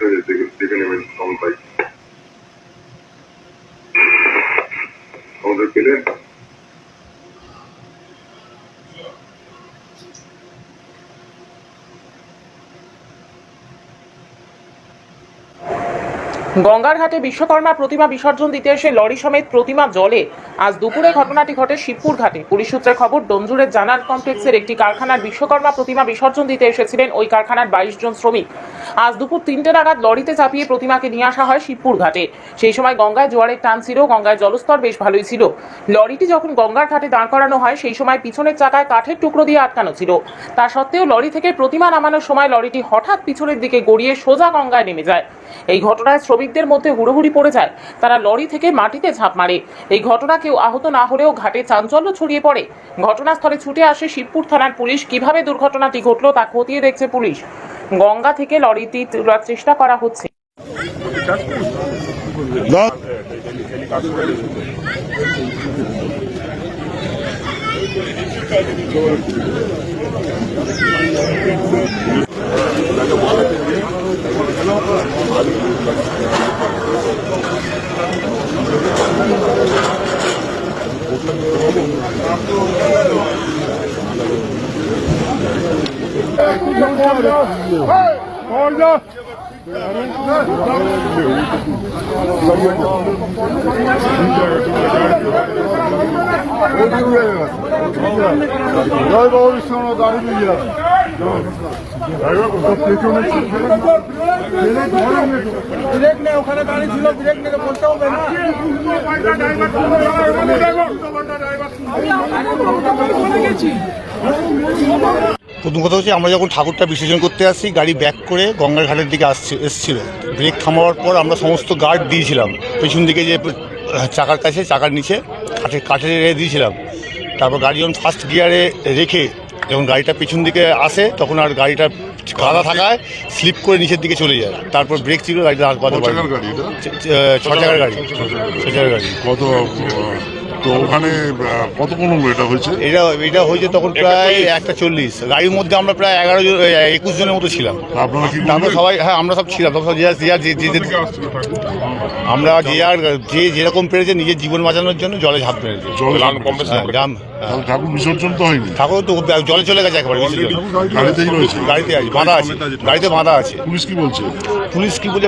ঠিক আছে দেখে দেখে নেবেন কেমন পাই। আমাদের পেলে? গঙ্গার ঘাটে বিশ্বকর্মা প্রতিমা বিসর্জন দিতে এসে লরি সমেত প্রতিমা জলে। আজ দুপুরে ঘটনাটি ঘটে শিবপুর ঘাটে। পুলিশ সূত্রে খবর ডোমজুরের জানার কমপ্লেক্সের একটি কারখানার বিশ্বকর্মা প্রতিমা বিসর্জন দিতে এসেছিলেন ওই কারখানার বাইশ জন শ্রমিক। আজ দুপুর তিনটে নাগাদ লরিতে চাপিয়ে প্রতিমাকে নিয়ে আসা হয় শিবপুর ঘাটে। সেই সময় গঙ্গায় জোয়ারের টান ছিল, গঙ্গায় জলস্তর বেশ ভালোই ছিল। লরিটি যখন গঙ্গার ঘাটে দাঁড় করানো হয়, সেই সময় পিছনের চাকায় কাঠের টুকরো দিয়ে আটকানো ছিল। তা সত্ত্বেও লরি থেকে প্রতিমা নামানোর সময় লরিটি হঠাৎ পিছনের দিকে গড়িয়ে সোজা গঙ্গায় নেমে যায়। এই ঘটনায় শ্রমিকদের মধ্যে হুড়োহুড়ি পড়ে যায়। তারা লরি থেকে মাটিতে ঝাঁপ মারে। এই ঘটনা কেউ আহত না হলেও ঘাটে চাঞ্চল্য ছড়িয়ে পড়ে। ঘটনাস্থলে ছুটে আসে শিবপুর থানার পুলিশ। কীভাবে দুর্ঘটনাটি ঘটলো তা খতিয়ে দেখছে পুলিশ। গঙ্গা থেকে লরিটি তোলার চেষ্টা করা হচ্ছে। জয় বাবা বিশ্বনাথ দাঁড়িয়ে গিয়া ব্রেক নেই ওখানে গাড়ি ছিল ব্রেক নিয়ে বলতে হবে না প্রথম কথা হচ্ছে আমরা যখন ঠাকুরটা বিসর্জন করতে আসছি গাড়ি ব্যাক করে গঙ্গার ঘাটের দিকে আসছে এসছিল। ব্রেক থামাবার পর আমরা সমস্ত গার্ড দিয়েছিলাম। পেছন দিকে যে চাকার কাছে চাকার নিচে কাঠে কাঠে রেখে দিয়েছিলাম। তারপর গাড়ি যখন ফার্স্ট গিয়ারে রেখে যখন গাড়িটা পেছন দিকে আসে তখন আর গাড়িটা কাদা থাকায় স্লিপ করে নিচের দিকে চলে যায়। তারপর ব্রেক ছিল গাড়িটা আর কত কথা টাকার গাড়ি ছ চাকার গাড়ি। ছ চাকার গাড়ি। কত তো ওখানে কতক্ষণ হলো এটা হয়েছে? এটা এটা হয়েছে তখন প্রায় একটা চল্লিশ। গাড়ির মধ্যে আমরা প্রায় এগারো জন একুশ জনের মতো ছিলাম। আপনারা কি আমরা সবাই হ্যাঁ আমরা সব ছিলাম। সব যে আমরা যে আর যে যেরকম পেরেছে নিজের জীবন বাঁচানোর জন্য জলে ঝাঁপ মেরেছে। জলে হ্যাঁ, জাম ঠাকুর বিসর্জন তো হয়নি? ঠাকুর তো জলে চলে গেছে একবার গাড়িতেই রয়েছে। গাড়িতে আছে বাঁধা আছে। গাড়িতে বাঁধা আছে। পুলিশ কি বলছে? পুলিশ কি বলে